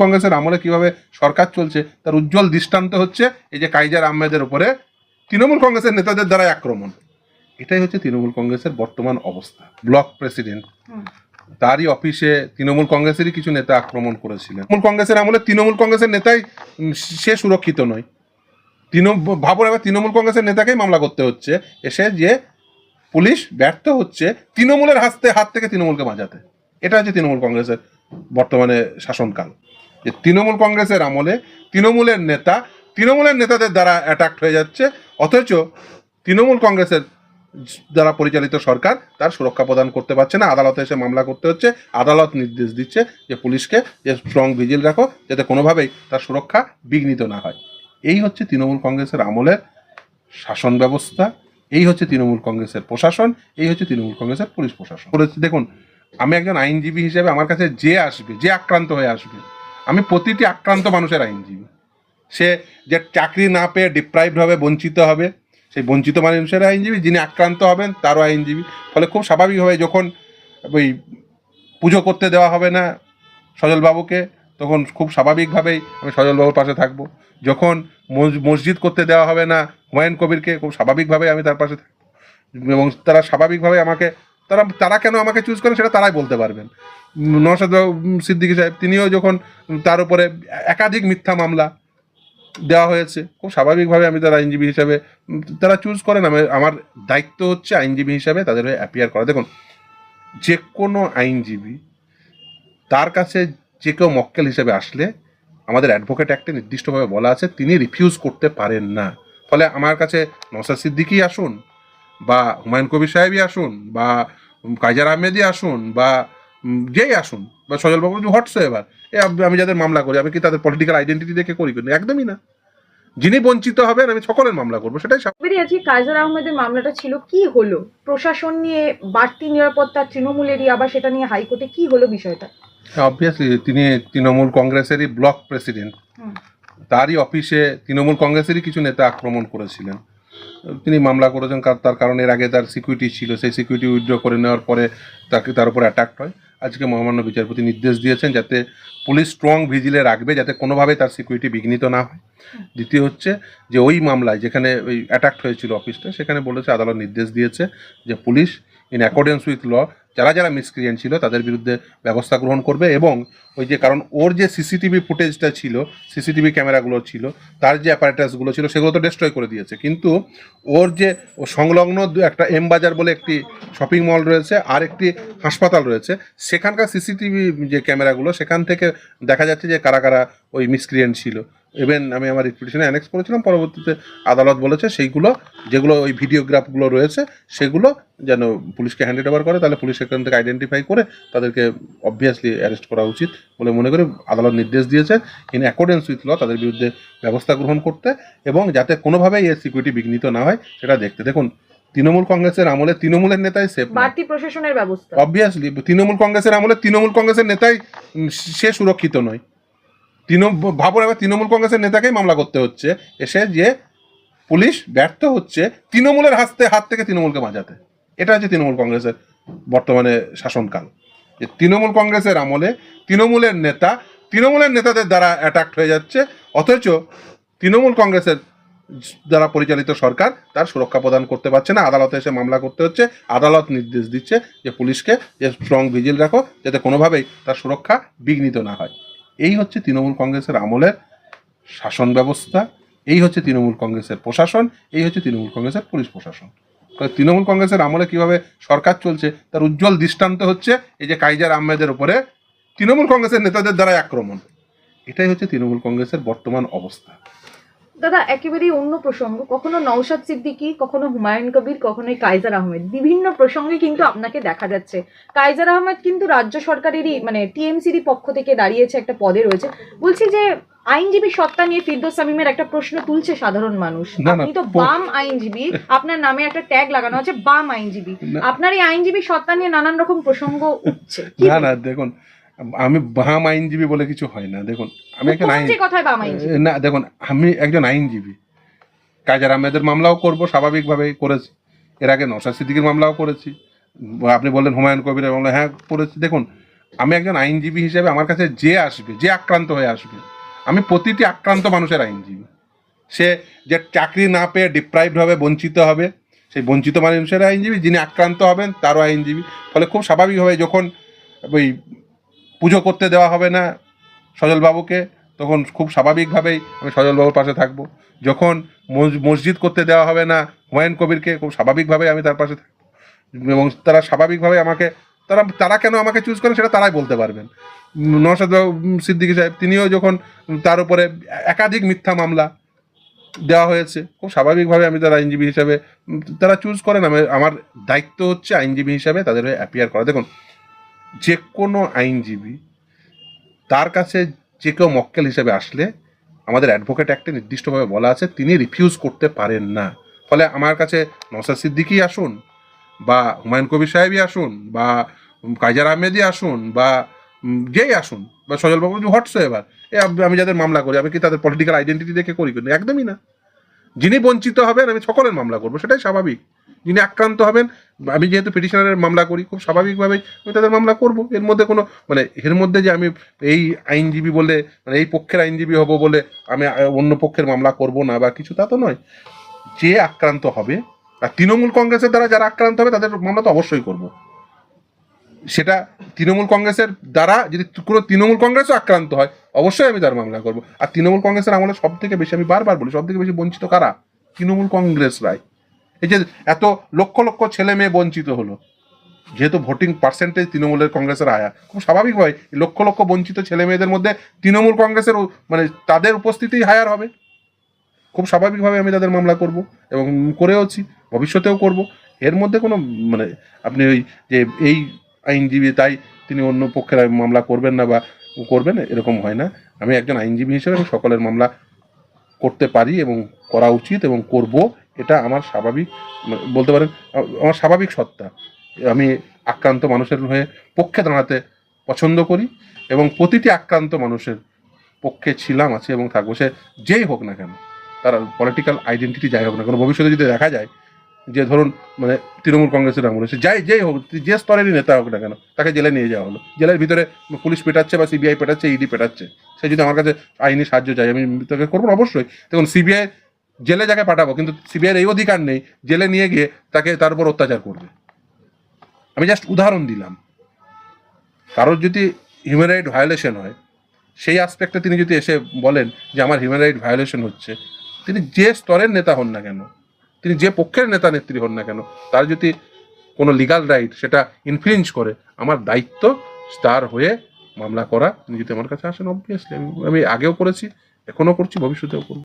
কংগ্রেসের আমলে কীভাবে সরকার চলছে তার উজ্জ্বল দৃষ্টান্ত হচ্ছে এই যে কাইজার আহমেদের উপরে তৃণমূল কংগ্রেসের নেতাদের দ্বারা আক্রমণ। এটাই হচ্ছে তৃণমূল কংগ্রেসের বর্তমান অবস্থা ব্লক প্রেসিডেন্ট। তারই অফিসে তৃণমূল কংগ্রেসেরই কিছু নেতা আক্রমণ করেছিলেন। তৃণমূল কংগ্রেসের আমলে তৃণমূল কংগ্রেসের নেতাই সে সুরক্ষিত নয়। তৃণমূল ভাবুন এবার তৃণমূল কংগ্রেসের নেতাকেই মামলা করতে হচ্ছে এসে যে পুলিশ ব্যর্থ হচ্ছে তৃণমূলের হাতে হাত থেকে তৃণমূলকে বাঁচাতে। এটা হচ্ছে তৃণমূল কংগ্রেসের বর্তমানে শাসনকাল। যে তৃণমূল কংগ্রেসের আমলে তৃণমূলের নেতা, তৃণমূলের নেতাদের দ্বারা অ্যাটাক্ট হয়ে যাচ্ছে, অথচ তৃণমূল কংগ্রেসের দ্বারা পরিচালিত সরকার তার সুরক্ষা প্রদান করতে পারছে না। আদালতে এসে মামলা করতে হচ্ছে, আদালত নির্দেশ দিচ্ছে যে পুলিশকে যে স্ট্রং ভিজিল রাখো, যাতে কোনোভাবেই তার সুরক্ষা বিঘ্নিত না হয়। এই হচ্ছে তৃণমূল কংগ্রেসের আমলের শাসন ব্যবস্থা, এই হচ্ছে তৃণমূল কংগ্রেসের প্রশাসন, এই হচ্ছে তৃণমূল কংগ্রেসের পুলিশ প্রশাসন। দেখুন, আমি একজন আইনজীবী হিসেবে আমার কাছে যে আসবে, যে আক্রান্ত হয়ে আসবে আমি প্রতিটি আক্রান্ত মানুষের আইনজীবী। সে যে চাকরি না পেয়ে ডিপ্রাইভড হবে বঞ্চিত হবে, সেই বঞ্চিত মানুষের আইনজীবী, যিনি আক্রান্ত হবেন, তারও আইনজীবী। ফলে খুব স্বাভাবিকভাবে যখন ওই পুজো করতে দেওয়া হবে না সজলবাবুকে, তখন খুব স্বাভাবিকভাবেই আমি সজলবাবুর পাশে থাকব। যখন মস- মসজিদ করতে দেওয়া হবে না হুমায়ুন কবিরকে, খুব স্বাভাবিকভাবে আমি তার পাশে থাকব। এবং তারা স্বাভাবিকভাবে আমাকে তারা তারা কেন আমাকে চুজ করেন সেটা তারাই বলতে পারবেন। বাবু, সিদ্দিকী সাহেব তিনিও যখন তার উপরে একাধিক মিথ্যা মামলা দেওয়া হয়েছে খুব স্বাভাবিকভাবে আমি তার আইনজীবী হিসাবে তারা চুজ করেন আমি আমার দায়িত্ব হচ্ছে আইনজীবী হিসাবে তাদের হয়ে অ্যাপিয়ার করা। দেখুন যে কোনো আইনজীবী তার কাছে যে কেউ মক্কেল হিসেবে আসলে আমাদের অ্যাডভোকেট অ্যাক্টে নির্দিষ্টভাবে বলা আছে তিনি রিফিউজ করতে পারেন না। ফলে আমার কাছে নসার সিদ্দিকী আসুন বা হুমায়ুন কবির সাহেবই আসুন বা উম, কাইজার আহমেদই আসুন বা যেই আসুন বা সজলবাবু হোয়াটস এভার এ আমি যাদের মামলা করি আমি কি তাদের পলিটিক্যাল আইডেন্টিটি দেখে করি কিন্তু একদমই না। যিনি বঞ্চিত হবেন আমি সকলের মামলা করব সেটাই স্বাভাবিক। এবারে আজকে কাইজার আহমেদের মামলাটা ছিল কি হলো? প্রশাসন নিয়ে বাড়তি নিরাপত্তা তৃণমূলেরই আবার সেটা নিয়ে হাইকোর্টে কি হলো বিষয়টা? অবভিয়াসলি তিনি তৃণমূল কংগ্রেসেরই ব্লক প্রেসিডেন্ট। তারই অফিসে তৃণমূল কংগ্রেসেরই কিছু নেতা আক্রমণ করেছিলেন। তিনি মামলা করেছেন কার- তার কারণ এর আগে তার সিকিউরিটি ছিল। সেই সিকিউরিটি উইথড্র করে নেওয়ার পরে তাকে তার উপর অ্যাটাক হয়। আজকে মহামান্য বিচারপতি নির্দেশ দিয়েছেন যাতে পুলিশ স্ট্রং ভিজিলে রাখবে, যাতে কোনোভাবে তার সিকিউরিটি বিঘ্নিত না হয়। দ্বিতীয় হচ্ছে যে ওই মামলায় যেখানে ওই অ্যাটাক হয়েছিল অফিসটা সেখানে বলেছে, আদালত নির্দেশ দিয়েছে যে police in accordance with law যারা যারা মিসক্রিয়েন্ট ছিল তাদের বিরুদ্ধে ব্যবস্থা গ্রহণ করবে এবং ওই যে কারণ ওর যে সিসিটিভি ফুটেজটা ছিল সিসিটিভি ক্যামেরাগুলো ছিল, তার যে অ্যাপারেটাসগুলো ছিল, সেগুলো তো ডিস্ট্রয় করে দিয়েছে। কিন্তু ওর যে সংলগ্ন একটা এম বাজার বলে একটি শপিং মল রয়েছে, আর একটি হাসপাতাল রয়েছে, সেখানকার সিসিটিভি যে ক্যামেরাগুলো, সেখান থেকে দেখা যাচ্ছে যে কারা কারা ওই মিসক্রিয়েন্ট ছিল। ইভেন আমি আমার রিপিটিশনে অ্যানেক্স করেছিলাম পরবর্তীতে আদালত বলেছে সেইগুলো যেগুলো ওই ভিডিওগ্রাফগুলো রয়েছে সেগুলো যেন পুলিশকে হ্যান্ড ওভার করে তাহলে পুলিশ সেখান থেকে আইডেন্টিফাই করে তাদেরকে অবভিয়াসলি অ্যারেস্ট করা উচিত বলে মনে করে আদালত নির্দেশ দিয়েছে ইন অ্যাকর্ডেন্স উইথ ল তাদের বিরুদ্ধে ব্যবস্থা গ্রহণ করতে এবং যাতে কোনোভাবেই এর সিকিউরিটি বিঘ্নিত না হয় সেটা দেখতে। দেখুন তৃণমূল কংগ্রেসের আমলে তৃণমূলের নেতাই সেফ বাড়তি প্রশাসনের ব্যবস্থা। অবভিয়াসলি তৃণমূল কংগ্রেসের আমলে তৃণমূল কংগ্রেসের নেতাই সে সুরক্ষিত নয়। তৃণমূল ভাবুন এবার তৃণমূল কংগ্রেসের নেতাকেই মামলা করতে হচ্ছে, এসে যে পুলিশ ব্যর্থ হচ্ছে, তৃণমূলের হাতে হাত থেকে তৃণমূলকে বাঁচাতে। এটা হচ্ছে তৃণমূল কংগ্রেসের বর্তমানে শাসনকাল। যে তৃণমূল কংগ্রেসের আমলে তৃণমূলের নেতা, তৃণমূলের নেতাদের দ্বারা অ্যাটাক্ট হয়ে যাচ্ছে, অথচ তৃণমূল কংগ্রেসের দ্বারা পরিচালিত সরকার তার সুরক্ষা প্রদান করতে পারছে না। আদালতে এসে মামলা করতে হচ্ছে, আদালত নির্দেশ দিচ্ছে যে পুলিশকে যে স্ট্রং ভিজিল রাখো, যাতে কোনোভাবেই তার সুরক্ষা বিঘ্নিত না হয়। এই হচ্ছে তৃণমূল কংগ্রেসের আমলের শাসন ব্যবস্থা, এই হচ্ছে তৃণমূল কংগ্রেসের প্রশাসন, এই হচ্ছে তৃণমূল কংগ্রেসের পুলিশ প্রশাসন। তৃণমূল কংগ্রেসের আমলে কীভাবে সরকার চলছে, তার উজ্জ্বল দৃষ্টান্ত হচ্ছে এই যে কাইজার আহমেদের উপরে তৃণমূল কংগ্রেসের নেতাদের দ্বারা আক্রমণ। এটাই হচ্ছে তৃণমূল কংগ্রেসের বর্তমান অবস্থা। দাদা একেবারেই অন্য প্রসঙ্গ। কখনো নওশাদ সিদ্দিকী কখনো হুমায়ুন কবির কখনো এই কাইজার আহমেদ। বিভিন্ন প্রসঙ্গে কিন্তু আপনাকে দেখা যাচ্ছে। কাইজার আহমেদ কিন্তু রাজ্য সরকারেরই মানে টিএমসিরই পক্ষ থেকে দাঁড়িয়েছে একটা পদে রয়েছে। বলছি যে আইনজীবী সত্তা নিয়ে ফিরদোস সামিমের একটা প্রশ্ন তুলছে সাধারণ মানুষ। আপনি তো বাম আইনজীবী আপনার নামে একটা ট্যাগ লাগানো আছে বাম আইনজীবী। আপনার এই আইনজীবী সত্তা নিয়ে নানান রকম প্রসঙ্গ উঠছে। না না দেখুন আমি বাম আইনজীবী বলে কিছু হয় না দেখুন আমি একজন আইন আইনজীবী? না দেখুন আমি একজন আইনজীবী। কাজার আহমেদের মামলাও করব স্বাভাবিকভাবেই করেছি। এর আগে নশা সিদ্দিকির মামলাও করেছি। আপনি বললেন হুমায়ুন কবিরের মামলা হ্যাঁ করেছি। দেখুন আমি একজন আইনজীবী হিসেবে আমার কাছে যে আসবে যে আক্রান্ত হয়ে আসবে আমি প্রতিটি আক্রান্ত মানুষের আইনজীবী। সে যে চাকরি না পেয়ে ডিপ্রাইভড হবে বঞ্চিত হবে সেই বঞ্চিত মানুষের আইনজীবী যিনি আক্রান্ত হবেন তারও আইনজীবী। ফলে খুব স্বাভাবিকভাবে যখন ওই পুজো করতে দেওয়া হবে না সজলবাবুকে, তখন খুব স্বাভাবিকভাবেই আমি সজলবাবুর পাশে থাকব। যখন মস- মসজিদ করতে দেওয়া হবে না, হুমায়ুন কবিরকে, খুব স্বাভাবিকভাবেই আমি তার পাশে থাকব। এবং তারা স্বাভাবিকভাবে আমাকে, তারা তারা কেন আমাকে চুজ করেন সেটা তারাই বলতে পারবেন। নওশাদ সিদ্দিকী সাহেব, তিনিও যখন তার উপরে একাধিক মিথ্যা মামলা দেওয়া হয়েছে, খুব স্বাভাবিকভাবে আমি তার আইনজীবী হিসাবে, তারা চুজ করেন আমি আমার দায়িত্ব হচ্ছে আইনজীবী হিসাবে তাদের হয়ে অ্যাপিয়ার করা। দেখুন যে কোনো আইনজীবী তার কাছে যে কেউ মক্কেল হিসেবে আসলে আমাদের অ্যাডভোকেট অ্যাক্টে নির্দিষ্টভাবে বলা আছে, তিনি রিফিউজ করতে পারেন না। ফলে আমার কাছে নসাদ সিদ্দিকী আসুন বা হুমায়ুন কবির সাহেবই আসুন বা কাইজার আহমেদই আসুন বা যেই আসুন বা সজলবাবু হোয়াটস এবার এ আমি যাদের মামলা করি, আমি কি তাদের পলিটিক্যাল আইডেন্টিটি দেখে করি একদমই না। যিনি বঞ্চিত হবেন, আমি সকলের মামলা করব, সেটাই স্বাভাবিক। যিনি আক্রান্ত হবেন, আমি যেহেতু পিটিশনারের মামলা করি, খুব স্বাভাবিকভাবেই আমি তাদের মামলা করব। এর মধ্যে কোনো মানে এর মধ্যে যে আমি এই আইনজীবী বলে মানে এই পক্ষের আইনজীবী হব বলে আমি অন্য পক্ষের মামলা করব না বা কিছু, তা তো নয়। যে আক্রান্ত হবে, আর তৃণমূল কংগ্রেসের দ্বারা যারা আক্রান্ত হবে, তাদের মামলা তো অবশ্যই করব। সেটা তৃণমূল কংগ্রেসের দ্বারা, যদি কোনো তৃণমূল কংগ্রেসও আক্রান্ত হয়, অবশ্যই আমি তার মামলা করব। আর তৃণমূল কংগ্রেসের আমলে সব থেকে বেশি, আমি বারবার বলি সব থেকে বেশি বঞ্চিত কারা? তৃণমূল কংগ্রেসরাই। এই যে এত লক্ষ লক্ষ ছেলে মেয়ে বঞ্চিত হলো, যেহেতু ভোটিং পার্সেন্টেজ তৃণমূলের কংগ্রেসের আয়া, খুব স্বাভাবিক হয় লক্ষ লক্ষ বঞ্চিত ছেলে মেয়েদের মধ্যে তৃণমূল কংগ্রেসের মানে তাদের উপস্থিতি হায়ার হবে। খুব স্বাভাবিকভাবে আমি তাদের মামলা করব এবং করেওছি ভবিষ্যতেও করব। এর মধ্যে কোনো মানে আপনি ওই যে এই আইনজীবী, তাই তিনি অন্য পক্ষের মামলা করবেন না বা করবেন, এরকম হয় না। আমি একজন আইনজীবী হিসেবে আমি সকলের মামলা করতে পারি এবং করা উচিত এবং করব। এটা আমার স্বাভাবিক, বলতে পারেন, আমার স্বাভাবিক সত্তা। আমি আক্রান্ত মানুষের হয়ে পক্ষে দাঁড়াতে পছন্দ করি এবং প্রতিটি আক্রান্ত মানুষের পক্ষে ছিলাম, আছে এবং থাকব। সে যেই হোক না কেন, তার পলিটিক্যাল আইডেন্টিটি যাই হোক না কেন, ভবিষ্যতে যদি দেখা যায় যে ধরুন মানে তৃণমূল কংগ্রেসের আমলে সে যাই, যেই হোক, যে স্তরেরই নেতা হোক না কেন, তাকে জেলে নিয়ে যাওয়া হলো। জেলের ভিতরে পুলিশ পেটাচ্ছে বা সিবিআই পেটাচ্ছে ইডি পেটাচ্ছে। সে যদি আমার কাছে আইনি সাহায্য চাই আমি তাকে করব অবশ্যই। দেখুন সিবিআই জেলে যাকে পাঠাবো, কিন্তু সিবিআইয়ের এই অধিকার নেই, জেলে নিয়ে গিয়ে তাকে তার উপর অত্যাচার করবে। আমি জাস্ট উদাহরণ দিলাম। কারোর যদি হিউম্যান রাইট ভায়োলেশন হয়, সেই আসপেক্টে তিনি যদি এসে বলেন যে আমার হিউম্যান রাইট ভায়োলেশন হচ্ছে, তিনি যে স্তরের নেতা হন না কেন, তিনি যে পক্ষের নেতা নেত্রী হন না কেন, তার যদি কোনো লিগাল রাইট সেটা ইনফ্লুয়েন্স করে, আমার দায়িত্ব তার হয়ে মামলা করা, তিনি যদি আমার কাছে আসেন অবভিয়াসলি আমি আমি আগেও করেছি, এখনও করছি, ভবিষ্যতেও করব।